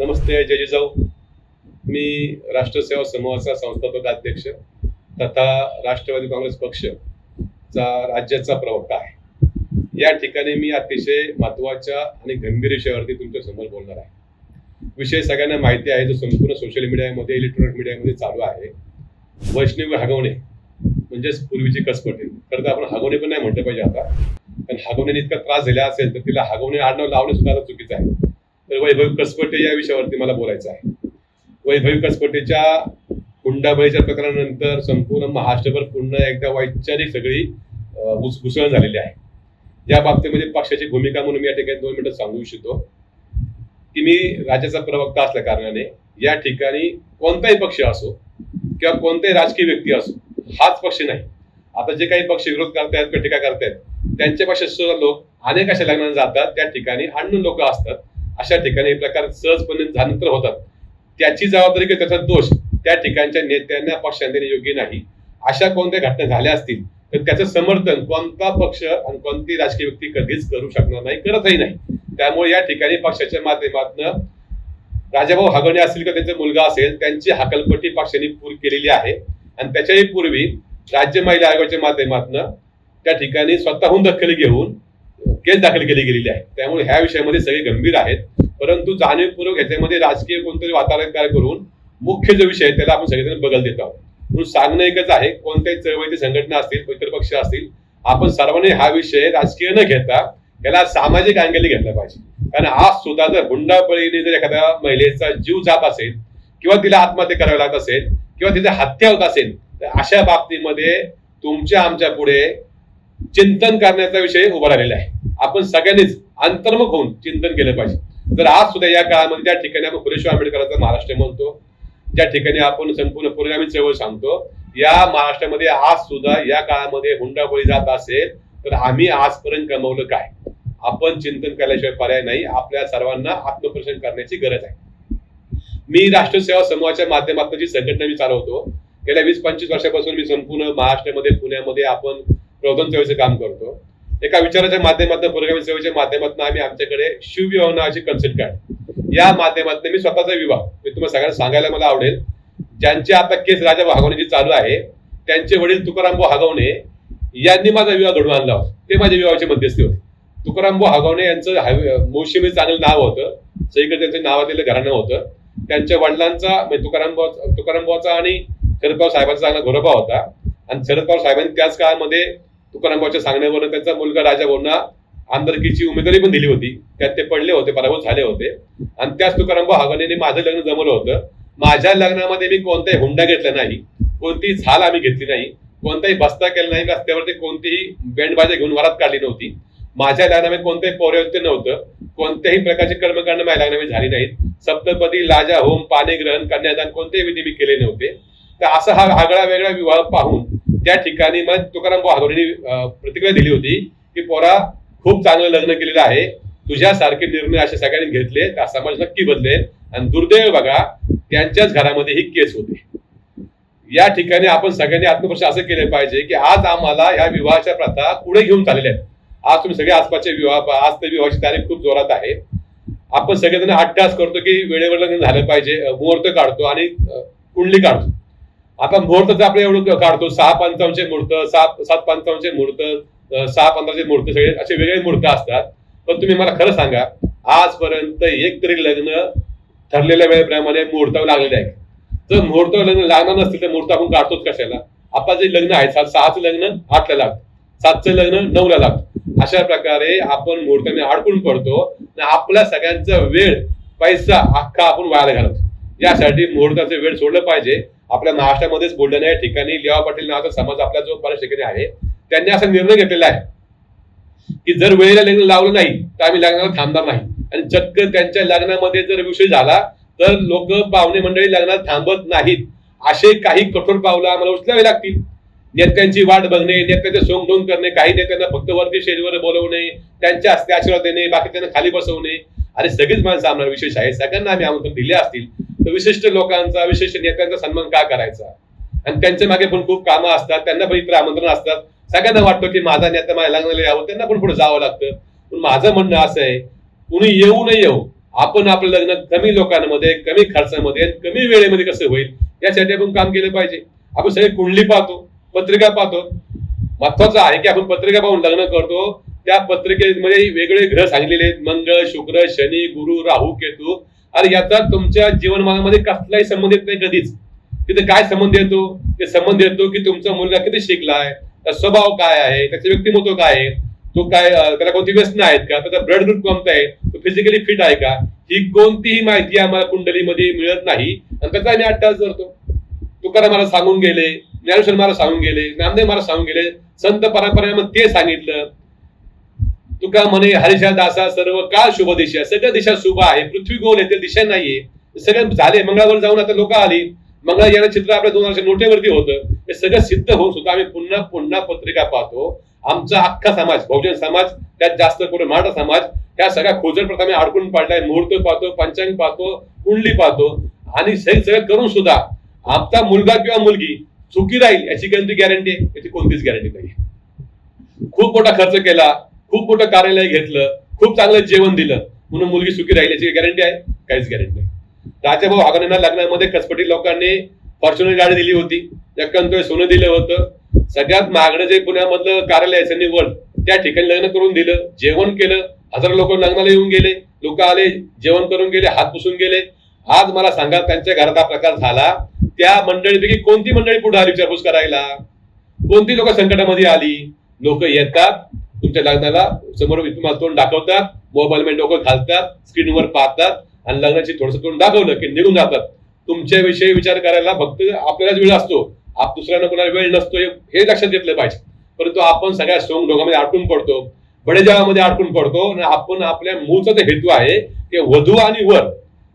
नमस्ते जय जिजाऊ. मी राष्ट्रसेवा समूहाचा संस्थापक अध्यक्ष तथा राष्ट्रवादी काँग्रेस पक्षचा राज्याचा प्रवक्ता आहे. या ठिकाणी मी अतिशय महत्त्वाच्या आणि गंभीर विषयावरती तुमच्यासमोर बोलणार आहे. विषय सगळ्यांना माहिती आहे जो संपूर्ण सोशल मीडियामध्ये इलेक्ट्रॉनिक मीडियामध्ये चालू आहे. वैष्णवी हगवणे म्हणजेच पूर्वीची कसपटे. खरं तर आपण हगवणे पण नाही म्हटलं पाहिजे आता. कारण हगवण्याने इतका त्रास झाला असेल तर तिला हगवणे आडनाव लावणे सुद्धा आता चुकीचं आहे. तर वैभवी कसपटे या विषयावरती मला बोलायचं आहे. वैभवी कसपटेच्या हुंडाबळीच्या प्रकरणानंतर संपूर्ण महाराष्ट्रभर पुन्हा एकदा वैचारिक सगळी घुसळण झालेली आहे. या बाबतीमध्ये पक्षाची भूमिका म्हणून मी या ठिकाणी दोन मिनिटं सांगू इच्छितो. की मी राज्याचा प्रवक्ता असल्या कारणाने या ठिकाणी कोणताही पक्ष असो किंवा कोणताही राजकीय व्यक्ती असो हाच पक्ष नाही. आता जे काही पक्ष विरोध करतायत किंवा टीका करतायत त्यांच्या पक्षात सुद्धा लोक अनेक अशा लग्नाला जातात त्या ठिकाणी अन्न लोक असतात. अशा ठिकाणी हे प्रकार सहजपणे झाल्यानंतर होतात. त्याची जबाबदारी किंवा त्याचा दोष त्या ठिकाणच्या नेत्यांना पक्षांना देणे योग्य नाही. अशा कोणत्या घटना झाल्या असतील तर त्याचं समर्थन कोणता पक्ष आणि कोणती राजकीय व्यक्ती कधीच करू शकणार नाही करतही नाही. त्यामुळे या ठिकाणी पक्षाच्या माध्यमातून राजाभाऊ हागणे असतील किंवा त्यांचा मुलगा असेल त्यांची हकलपट्टी पक्षाने पूर केलेली आहे. आणि त्याच्याही पूर्वी राज्य महिला आयोगाच्या माध्यमातून त्या ठिकाणी स्वतःहून दखल घेऊन केस दाखल केली गेलेली आहे. त्यामुळे ह्या विषयामध्ये सगळे गंभीर आहेत. परंतु जाणीवपूर्वक ह्याच्यामध्ये राजकीय कोणतरी वातावरण तयार करून मुख्य जो विषय आहे त्याला आपण सगळेजण बगल देत आहोत. म्हणून सांगणं एकच आहे कोणत्याही चळवळीची संघटना असतील इतर पक्ष असतील आपण सर्वांनी हा विषय राजकीय न घेता याला सामाजिक अँगली घेतला पाहिजे. कारण आज सुद्धा जर हुंडाबळीने जर एखाद्या महिलेचा जीव जात असेल किंवा तिला आत्महत्या करावी लागत असेल किंवा तिथे हत्या होत असेल तर अशा बाबतीमध्ये तुमच्या आमच्या पुढे चिंतन करण्याचा विषय उभा राहिलेला आहे. आपण सगळ्यांनीच अंतर्मुख होऊन चिंतन केलं पाहिजे. तर आज सुद्धा या काळामध्ये त्या ठिकाणी आपण फुलेश्वर आंबेडकरांचा महाराष्ट्र म्हणतो ज्या ठिकाणी आपण संपूर्ण पुरोगामी चळवळ सांगतो या महाराष्ट्रामध्ये आज सुद्धा या काळामध्ये हुंडाबळी जात असेल तर आम्ही आजपर्यंत कमवलं काय? आपण चिंतन केल्याशिवाय पर्याय नाही. आपल्या सर्वांना आत्मप्रशन करण्याची गरज आहे. मी राष्ट्रसेवा समूहाच्या माध्यमातून जी संघटना मी चालवतो गेल्या वीस पंचवीस वर्षापासून मी संपूर्ण महाराष्ट्रामध्ये पुण्यामध्ये आपण प्रबोधन सेवेचं काम करतो. एका विचाराच्या माध्यमातून पुरोगामी सेवेच्या माध्यमातून आम्ही आमच्याकडे शिवविवाह नावाची कन्सेप्ट काढ या माध्यमातून मी स्वतःचा विवाह मी तुम्हाला सगळ्यांना सांगायला मला आवडेल. ज्यांची आता केस राजा भागवणे चालू आहे त्यांचे वडील तुकारामभाऊ हागवणे यांनी माझा विवाह घडवून आणला होता. ते माझ्या विवाहाचे मध्यस्थी होते. तुकारामभाऊ हागवणे यांचं हाय- चांगलं नाव होतं. सगळीकडे त्यांचं नावातील घराणं होतं. त्यांच्या वडिलांचा म्हणजे तुकारामभाऊ तुकारामभाऊचा आणि शरदपवार साहेबांचा चांगला घोरबा होता. आणि शरद पवार साहेबांनी त्याच काळामध्ये तुकारामबाच्या सांगण्यावरून त्यांचा मुलगा राजा भाऊंना आमदारकीची उमेदवारी पण दिली होती. त्यात ते पडले होते पराभूत झाले होते. आणि त्याच तुकारामभाऊ हागवणेने माझं लग्न जमवलं होतं. माझ्या लग्नामध्ये मी कोणताही हुंडा घेतला नाही. कोणतीही झाल आम्ही घेतली नाही. कोणताही बस्ता केला नाही. रस्त्यावरती कोणतीही बँडबाजा घेऊन वरात काढली नव्हती. माझ्या लग्नामध्ये कोणतेही पौर्यवत्य नव्हतं. कोणत्याही प्रकारचे कर्मकांड माझ्या लग्नामध्ये झाली नाहीत. सप्तपदी लाजा होम पाणी ग्रहण कन्यादान कोणतेही विधी मी केले नव्हते. तर असा हा आगळा वेगळा विवाह पाहून त्या ठिकाणी मग तुकाराम भागवणी प्रतिक्रिया दिली होती की पोरा खूप चांगलं लग्न केलेलं आहे. तुझ्यासारखे निर्णय असे सगळ्यांनी घेतले तर समाज नक्की बदलेल? आणि दुर्दैव बघा त्यांच्याच घरामध्ये ही केस होते. या ठिकाणी आपण सगळ्यांनी आत्मप्रश्न असं केलं पाहिजे की आज आम्हाला या विवाहाच्या प्रथा पुढे घेऊन चाललेल्या आहेत. आज तुम्ही सगळे आसपासचे विवाह आज तर विवाहाची तारीख खूप जोरात आहे. आपण सगळेजण अट्टास करतो की वेळेवर लग्न झालं पाहिजे मुहूर्त काढतो आणि कुंडली काढतो. आता मुहूर्त आपण एवढं काढतो सहा पंचावन्नचे मुहूर्त सात सात पंचावन्नचे मुहूर्त सहा पंधराचे मुहूर्त सगळे असे वेगळे मुहूर्त असतात. पण तुम्ही मला खरं सांगा आजपर्यंत एक तरी लग्न ठरलेल्या वेळेप्रमाणे मुहूर्तावर लागलेले आहे. जर मुहूर्तावर लग्न लागणार नसतील तर मुहूर्त आपण काढतोच कशाला? आता जे लग्न आहे सात सहाचं लग्न आठला लागतं. सातचं लग्न नऊला लागतं. अशा प्रकारे आपण मुहूर्ताने अडकून पडतो आणि आपल्या सगळ्यांचा वेळ पैसा अख्खा आपण वायाला घालतो यासाठी मुहूर्ताचे वेळ सोडलं पाहिजे. आपल्या महाराष्ट्रामध्येच बुलढाणा या ठिकाणी लिवा पाटील नावाचा समाज आपल्या जो बऱ्याच ठिकाणी आहे त्यांनी असा निर्णय घेतलेला आहे की जर वेळेला लग्न लावलं नाही तर आम्ही लग्नाला थांबणार नाही. आणि चक्क त्यांच्या लग्नामध्ये जर विषय झाला तर लोक पाहुणे मंडळी लग्नात थांबत नाहीत. असे काही कठोर पावलं आम्हाला उचलावे लागतील. नेत्यांची वाट बघणे नेत्यांचे सोंगडोंग करणे काही नेत्यांना फक्त वरती शेजवर बोलवणे त्यांच्या हस्ते आशीर्वाद देणे बाकी त्यांना खाली बसवणे. अरे सगळीच माणसं आम्हाला विशेष आहे सगळ्यांना आम्ही आमंत्रण दिले असतील. तर विशिष्ट लोकांचा विशिष्ट नेत्यांचा सन्मान का करायचा? आणि त्यांच्या मागे पण खूप कामं असतात त्यांना पण इतर आमंत्रण असतात. सगळ्यांना वाटतं की माझा नेता माझ्या लग्नाला यावं त्यांना पण पुढे जावं लागतं. पण माझं म्हणणं असं आहे कुणी येऊ न येऊ आपण आपलं लग्न कमी लोकांमध्ये कमी खर्चामध्ये कमी वेळेमध्ये कसं होईल यासाठी आपण काम केलं पाहिजे. आपण सगळे कुंडली पाहतो पत्रिका पाहतो. महत्वाचं आहे की आपण पत्रिका पाहून लग्न करतो. त्या पत्रिकेमध्ये वेगळे ग्रह सांगलेले आहेत. मंगळ शुक्र शनी गुरु राहू केतू. आणि याचा तुमच्या जीवनमानामध्ये कसलाही संबंध येत नाही कधीच. तिथे काय संबंध येतो? ते संबंध येतो की तुमचा मुलगा किती शिकलाय? त्याचा स्वभाव काय आहे? त्याचे व्यक्तिमत्व काय आहे? तो काय त्याला कोणती व्यसन आहेत का? त्याचा ब्लड ग्रुप कोणता आहे? तो फिजिकली फिट आहे का? ही कोणतीही माहिती आम्हाला कुंडलीमध्ये मिळत नाही. आणि त्याचा आम्ही अट्टास धरतो. तुकाराम मला सांगून गेले ज्ञानेश्वर मला सांगून गेले नामदेव मला सांगून गेले संत परंपरेने ते सांगितलं. तुका म्हणे हरिशा दासा सर्व काळ शुभ दिशा? सगळ्या दिशा शुभ आहे. पृथ्वी गोल आहे ते दिशा नाहीये. सगळं झाले. मंगळावर जाऊन आता लोक आली. मंगळा याला चित्र आपल्या दोन वर्ष नोटेवरती होतं. हे सगळं सिद्ध होऊन सुद्धा आम्ही पुन्हा पुन्हा पत्रिका पाहतो. आमचा अख्खा समाज बहुजन समाज त्यात जास्त करून मराठा समाज ह्या सगळ्या खोजड प्रथमे अडकून पाडलाय. मुहूर्त पाहतो पंचांग पाहतो कुंडली पाहतो. आणि सगळं सगळं करून सुद्धा आमचा मुलगा किंवा मुलगी चुकी राहील याची कोणती गॅरंटी आहे याची कोणतीच गॅरंटी नाही. खूप मोठा खर्च केला. खूप मोठं कार्यालय घेतलं खूप चांगलं जेवण दिलं. म्हणून मुलगी सुखी राहील याची गॅरंटी आहे? काहीच गॅरंटी नाही. राजाभाऊ हागणेंना लग्नामध्ये कसपटी लोकांनी फॉर्च्युनर गाडी दिली होती. एकंदर सोनं दिलं होतं. सगळ्यात मागणं जे पुण्यामधलं कार्यालय आहे सनी वर्ल्ड त्या ठिकाणी लग्न करून दिलं. जेवण केलं. हजारो लोक लग्नाला येऊन गेले. लोक आले जेवण करून गेले हात पुसून गेले. आज मला सांगा त्यांच्या घरात हा प्रकार झाला. त्या मंडळीपैकी कोणती मंडळी पुढे आली विचारपूस करायला? कोणती लोक संकटामध्ये आली? लोक येतात तुमच्या लग्नाला समोर तुम्हाला तोंड दाखवतात मोबाईल मध्ये डोकं घालतात स्क्रीनवर पाहतात आणि लग्नाची थोडस तोंड दाखवलं की निघून जातात. तुमच्या विषयी विचार करायला फक्त आपल्यालाच वेळ असतो. आप दुसऱ्यांना कोणाला वेळ नसतो हे- लक्षात घेतलं पाहिजे. परंतु आपण सगळ्या सोंग ढोंगामध्ये अडकून पडतो बडेजावामध्ये अडकून पडतो आणि आपण आपल्या मूळचा जो हेतू आहे की वधू आणि वर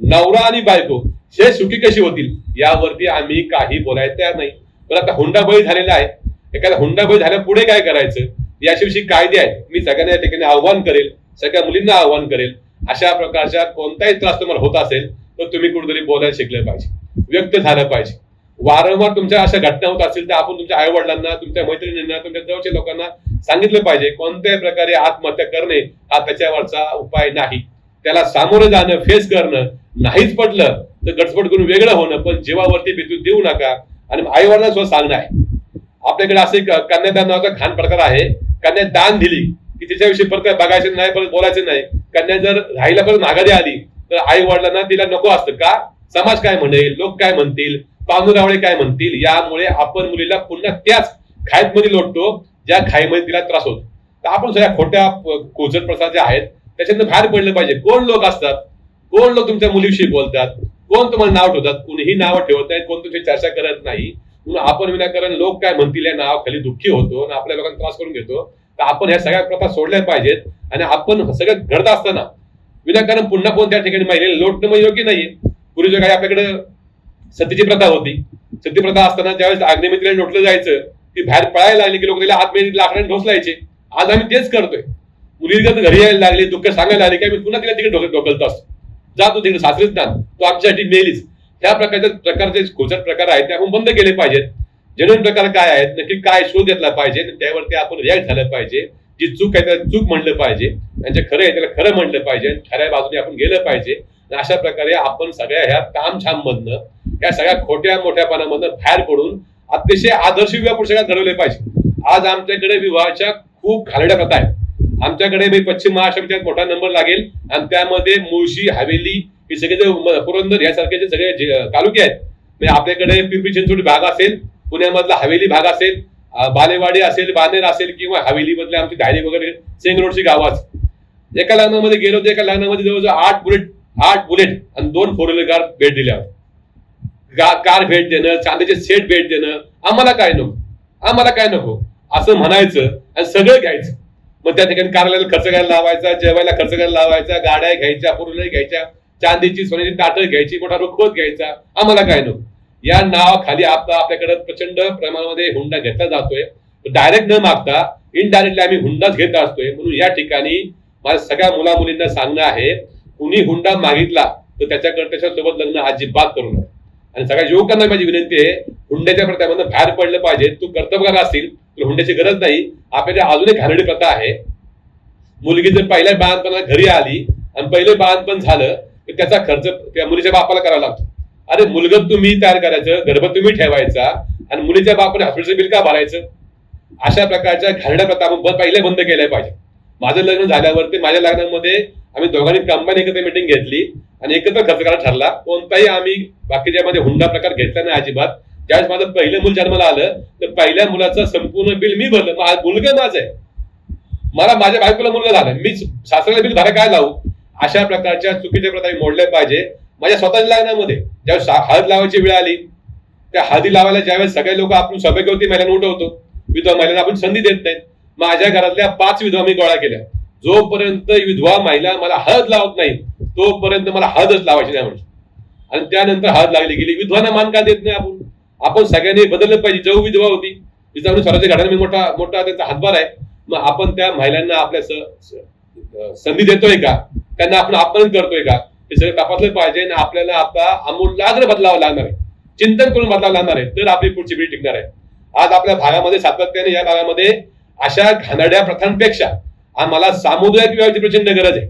नवरा आणि बायको हे सुखी कशी होतील? यावरती आम्ही काही बोलायला तयार नाही. पण आता हुंडाबळी झालेला आहे. एखादा हुंडाबळी झाल्या पुढे काय करायचं? याच्याविषयी कायदे आहेत. मी सगळ्यांना या ठिकाणी आव्हान करेल सगळ्या मुलींना आव्हान करेल अशा प्रकारच्या कोणताही त्रास तुम्हाला होत असेल तर तुम्ही कुठेतरी बोलायला शिकले पाहिजे व्यक्त झालं पाहिजे. वारंवार तुमच्या अशा घटना होत असतील तर आपण तुमच्या आई वडिलांना तुमच्या मैत्रिणींना तुमच्या जवळच्या लोकांना सांगितलं पाहिजे कोणत्याही प्रकारे आत्महत्या करणे हा त्याच्यावरचा उपाय नाही. त्याला सामोरं जाणं फेस करणं नाहीच पटलं तर गटस्फोट करून वेगळं होणं पण जीवावरती भीतू देऊ नका. आणि आई वडिलांना सुद्धा सांगणं आहे. आपल्याकडे असे एक कन्यादान नावाचा खान प्रकार आहे. कन्या दान दिली की तिच्याविषयी परत काय बघायचं नाही परत बोलायचं नाही. कन्या जर राहिला परत माघारी आली तर आई वडिलांना तिला नको असतं का? समाज काय म्हणेल लोक काय म्हणतील पाहुणरावळे काय म्हणतील यामुळे आपण मुलीला पुन्हा त्याच खायतमध्ये लोटतो ज्या खाईमध्ये तिला त्रास होतो. तर आपण सगळ्या खोट्या कोचट प्रसार जे आहेत त्याच्यातनं बाहेर पडलं पाहिजे. कोण लोक असतात? कोण लोक तुमच्या मुलीविषयी बोलतात? कोण तुम्हाला नाव ठेवतात? कुणीही नावं ठेवत नाहीत कोण तुमची चर्चा करत नाही. म्हणून आपण विनाकारण लोक काय म्हणतील या नावाखाली दुःखी होतो आणि आपल्या लोकांना त्रास करून घेतो तर आपण ह्या सगळ्या प्रथा सोडल्या पाहिजेत आणि आपण सगळं घडत असताना विनाकारण पुन्हा कोण त्या ठिकाणी महिलेला लोटणं मग योग्य नाहीये. पूर्वीच्या काही आपल्याकडे सतीची प्रथा होती सती प्रथा असताना ज्यावेळेस अग्निमित्रीला लोटलं जायचं ती बाहेर पळायला लागली की लोक तिला आतमध्ये लाकडाने ढोसलायचे. आज आम्ही तेच करतोय. मुली घरी यायला लागली दुःख सांगायला लागली की आम्ही पुन्हा तिला तिकडे ढोकत ढोकलत असतो जा तू तिकडे सासरीच ना तू आमच्यासाठी मेलीच त्या प्रकारचे प्रकारचे खोचट प्रकार आहेत ते आपण बंद केले पाहिजेत. जेन्युन प्रकार काय आहेत नक्की काय शोध घेतला पाहिजे त्यावरती आपण रिॲक्ट झालं पाहिजे. जी चूक आहे त्याला चूक म्हणलं पाहिजे. आणि जे खरं आहे त्याला खरं म्हणलं पाहिजे आणि खऱ्या बाजूने आपण गेलं पाहिजे. आणि अशा प्रकारे आपण सगळ्या ह्या काम मधनं या सगळ्या खोट्या मोठ्यापणामधनं बाहेर पडून अतिशय आदर्श विवाह पुरुषाला घडवले पाहिजे आज आमच्याकडे विवाहाच्या खूप घालड्या प्रथा आहेत. आमच्याकडे पश्चिम महाराष्ट्रात मोठा नंबर लागेल. आणि त्यामध्ये मुळशी हवेली हे सगळे जे पुरंदर यासारखे जे सगळे तालुके आहेत. म्हणजे आपल्याकडे पिंपरी चिंचवड भाग असेल पुण्यामधला हवेली भाग असेल बालेवाडी असेल बानेर असेल किंवा हवेली मधले आमची धायरी वगैरे सेंग रोडची गावात एका लग्नामध्ये गेलो तर एका लग्नामध्ये जवळजवळ आठ बुलेट आठ बुलेट आणि दोन फोर व्हीलर कार भेट दिल्या कार भेट देणं चांदीचे सेट भेट देणं आम्हाला काय नको आम्हाला काय नको असं म्हणायचं आणि सगळं घ्यायचं. मग त्या ठिकाणी कार्यालयाला खर्च करायला लावायचा जेवायला खर्च करायला लावायचा गाड्या घ्यायच्या पूर्ण घ्यायच्या चांदीची सोन्याची ताटं घ्यायची मोठा रुखवत घ्यायचा. आम्हाला काय नको. या नावाखाली आता आपल्याकडे प्रचंड प्रमाणामध्ये हुंडा घेतला जातोय. डायरेक्ट न मागता इनडायरेक्टली आम्ही हुंडाच घेत असतोय. म्हणून या ठिकाणी माझ्या सगळ्या मुला मुलींना सांगणं आहे कुणी हुंडा मागितला तर त्याच्याकडे त्याच्यासोबत लग्न अजिबात करू नये आणि सगळ्या युवकांना माझी विनंती आहे हुंड्याच्या प्रथामधून बाहेर पडलं पाहिजे. तू कर्तव्यकार असतील हुंड्याची गरज नाही. आपल्याकडे अजून एक घाणडी प्रथा आहे. मुलगी जर पहिल्या बाळणपणा घरी आली आणि पहिले बाळणपण झालं तर त्याचा खर्च त्या मुलीच्या बापाला करावा लागतो. अरे मुलगा तुम्ही तयार करायचं गर्भ तुम्ही ठेवायचा आणि मुलीच्या बापाने हॉस्पिटलचं बिल का भरायचं? अशा प्रकारच्या घाणड्या प्रथा आपण पहिले बंद केल्या पाहिजे. माझं लग्न झाल्यावरती माझ्या लग्नामध्ये आम्ही दोघांनी कंपनी एकत्र मिटिंग घेतली आणि एकत्र खर्च करायला ठरला. कोणताही आम्ही बाकीच्यामध्ये हुंडा प्रकार घेतला नाही अजिबात. ज्यावेळेस माझं पहिलं मूल जन्माला आलं तर पहिल्या मुलाचं संपूर्ण बिल मी भरलं. मा- मुलगा माझं आहे. मला माझ्या बायकोला मुलगा झाला. मी सासऱ्याला बिल भरा काय लावू? अशा प्रकारच्या चुकीच्या प्रथा मोडल्या पाहिजे. माझ्या स्वतःच्या लग्नामध्ये ज्यावेळेस सा- हळद लावायची वेळ आली त्या हळदी लावायला ज्यावेळेस सगळे लोक आपण सभेवरती महिलांना उठवतो विधवा महिलांना आपण संधी देत नाहीत. माझ्या घरातल्या पाच विधवा मी गोळा केल्या. जोपर्यंत विधवा महिला मला हळद लावत नाही तोपर्यंत मला हळदच लावायची नाही म्हणजे आणि त्यानंतर हळद लागली गेली. विधवांना मान का देत नाही आपण? आपण सगळ्यांनी बदललं पाहिजे. जो जेव्हा होती विचारून स्वराज्य घराने मोठा मोठा त्यांचा हातभार आहे. मग आपण त्या महिलांना आपल्या संधी देतोय का? त्यांना आपण अपमान करतोय का? हे सगळं तपासलं पाहिजे आणि आपल्याला आता आमूलाग्र बदलावं लागणार आहे. चिंतन करून बदलावं लागणार आहे. तर आपली पुढची पिढी टिकणार आहे. आज आपल्या भागामध्ये सातत्याने या भागामध्ये अशा घाणड्या प्रथांपेक्षा आम्हाला सामुदायिक विवाहाची प्रचंड गरज आहे.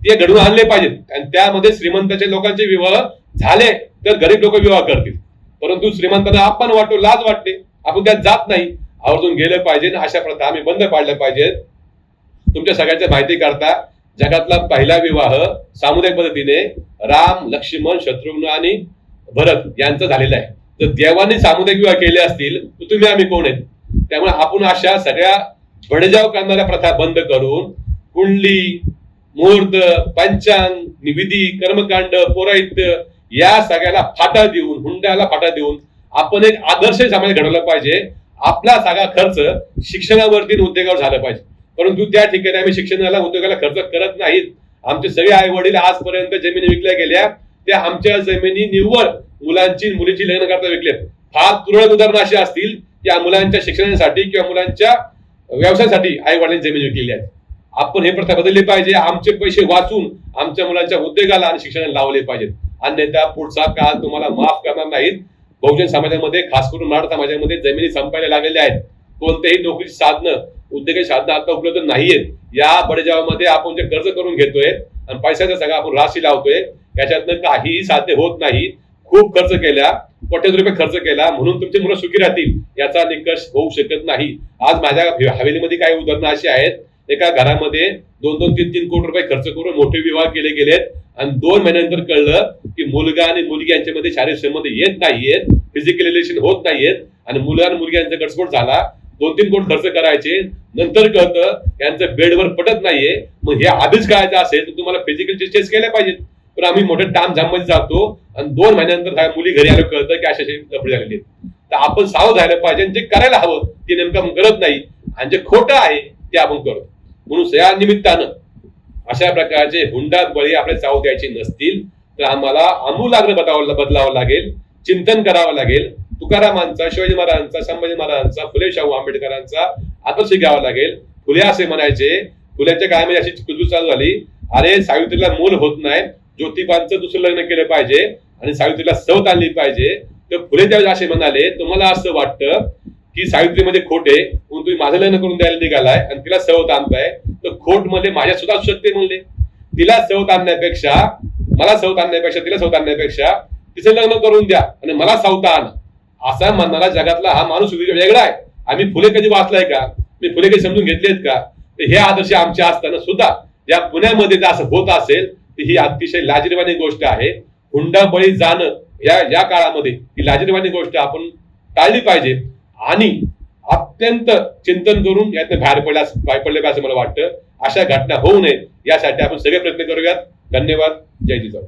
ते घडवून आणले पाहिजेत. आणि त्यामध्ये श्रीमंताच्या लोकांचे विवाह झाले तर गरीब लोक विवाह करतील. परंतु श्रीमंतांना आपण वाटतो लाज वाटते. आपण त्यात जात नाही. आवर्जून गेलं पाहिजे अशा प्रथा आम्ही बंद पाडल्या पाहिजेत. तुमच्या सगळ्यांच्या माहिती करता जगातला पहिला विवाह सामुदायिक पद्धतीने राम लक्ष्मण शत्रुघ्न आणि भरत यांचा झालेला आहे. तर देवाने सामुदायिक विवाह केले असतील तर तुम्ही आम्ही कोण आहेत? त्यामुळे आपण अशा सगळ्या बडजाव करणाऱ्या प्रथा बंद करून कुंडली मुहूर्त पंचांग निविधी कर्मकांड पौराहित्य या सगळ्याला फाटा देऊन हुंड्याला फाटा देऊन आपण एक आदर्श समाज घडवला पाहिजे. आपला सगळा खर्च शिक्षणावरती उद्योगावर झाला पाहिजे. परंतु त्या ठिकाणी आम्ही शिक्षणाला उद्योगाला खर्च करत नाहीत. आमचे सगळे आई वडील आजपर्यंत जमिनी विकल्या गेल्या. त्या आमच्या जमिनी निव्वळ मुलांची मुलीची लग्न करता विकले फार तुरळक उदाहरणं अशी असतील की मुलांच्या शिक्षणासाठी किंवा मुलांच्या व्यवसायासाठी आई वडिलांनी जमीन विकलेली आहेत. आपण हे प्रथा बदलली पाहिजे. आमचे पैसे वाचून आमच्या मुलांच्या उद्योगाला आणि शिक्षणाला लावले पाहिजेत. अन्यथा पुढचा काळ तुम्हाला माफ करणार नाहीत. बहुजन समाजामध्ये खास करून मराठा समाजामध्ये जमिनी संपायला लागलेल्या आहेत. कोणतेही नोकरीची साधनं उद्योगाची साधनं आता उपलब्ध नाहीयेत. या बडेजावामध्ये आपण जे कर्ज करून घेतोय आणि पैशाचा सगळा आपण राशी लावतोय याच्यातनं काहीही साध्य होत नाही. खूप खर्च केला कोट्यात रुपये खर्च केला म्हणून तुमची मुलं सुखी राहतील याचा निकष होऊ शकत नाही. आज माझ्या हवेलीमध्ये काही उदाहरणं अशी आहेत. एका घरामध्ये दोन दोन तीन तीन कोटी रुपये खर्च करून मोठे विवाह केले गेलेत. आणि दोन महिन्यानंतर कळलं की मुलगा आणि मुलगी यांच्यामध्ये शारीरिक संबंध येत नाहीयेत फिजिकल रिलेशन होत नाहीयेत. आणि मुलगा आणि मुलगी यांचा घटस्फोट झाला. दोन तीन कोट खर्च करायचे. नंतर कळतं यांचं बेडवर पटत नाहीये. मग हे आधीच कळायचं असेल तर तुम्हाला फिजिकल टेस्ट केल्या पाहिजेत. पण आम्ही मोठ्या टाममध्ये जातो आणि दोन महिन्यानंतर मुली घरी आलो कळतं की अशा लफडी झालेली तर आपण सावध राहायला पाहिजे जे करायला हवं ते नेमकं करत नाही. आणि जे खोटं आहे ते आपण करतो. म्हणून या निमित्तानं अशा प्रकारचे हुंडा बळी आपले चावू द्यायचे नसतील तर आम्हाला आमूलाग्र बदलावं बदलावं लागेल चिंतन करावं लागेल. तुकारामांचा शिवाजी महाराजांचा संभाजी महाराजांचा फुले शाहू आंबेडकरांचा आदर्श घ्यावा लागेल. फुले असे म्हणायचे फुल्याच्या काळामध्ये अशी कुजू चालू झाली अरे सावित्रीला मूल होत नाही ज्योतिबांचं दुसरं लग्न केलं पाहिजे आणि सावित्रीला सवत आणली पाहिजे. तर फुले त्यावेळेस असे म्हणाले तुम्हाला असं वाटतं की सावित्रीमध्ये खोट आहे म्हणून तुम्ही माझं लग्न करून द्यायला निघालाय आणि तिला सवत आणताय तर खोटमध्ये माझ्या सुद्धा असू शकते म्हणले. तिला सवत आणण्यापेक्षा मला सवत आणण्यापेक्षा तिला सवत आणण्यापेक्षा तिचं लग्न करून द्या आणि मला सावता आण. असा म्हणणारा जगातला हा माणूस वेगळा आहे. आम्ही फुले कधी वाचलाय का? मी फुले कधी समजून घेतलेत का? तर हे आदर्श आमच्या असताना सुद्धा या पुण्यामध्ये जर असं होत असेल तर ही अतिशय लाजिरवाणी गोष्ट आहे. हुंडा बळी जाणं या या काळामध्ये ही लाजिरवाणी गोष्ट आपण टाळली पाहिजे. आणि अत्यंत चिंतन करून यातनं बाहेर पडल्यास बाहेर पडले पाहिजे असं मला वाटतं. अशा घटना होऊ नये यासाठी आपण सगळे प्रयत्न करूयात. धन्यवाद. जय जिजाऊ.